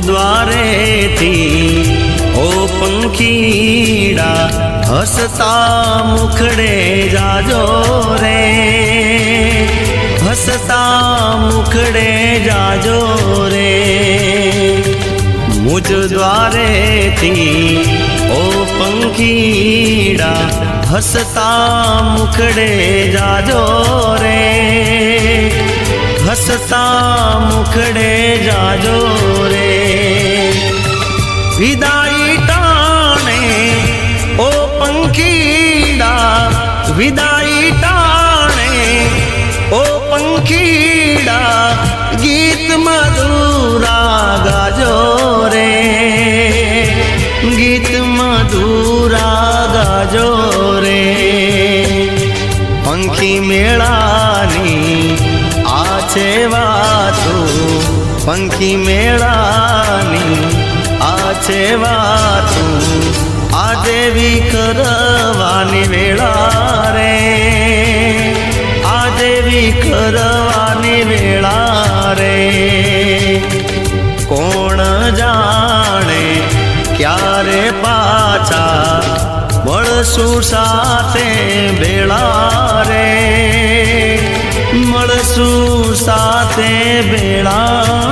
દ્વારેથી ઓ પંખીડા હસતા મુખડે જાજો રે હસતા મુખડે જાજો રે મુજ દ્વારેથી ઓ પંખીડા હસતા મુખડે જાજો રે હસતા મુખડે જાજો રે વિદાય ટાણે ઓ પંખીડા, વિદાય ટાણે ઓ પંખીડા, ગીત મધુરા ગાજો રે. ગીત મધુરા ગાજો રે. પંખી મેળાની આ છે વાતો, પંખી મેળાની આ તું દેવી કરવાની વેળા રે. આ દેવી કરવાની વેળા રે. કોણ જાણે ક્યારે પાછા મળશું સાથે વેળા રે. મળશું સાથે ભેળા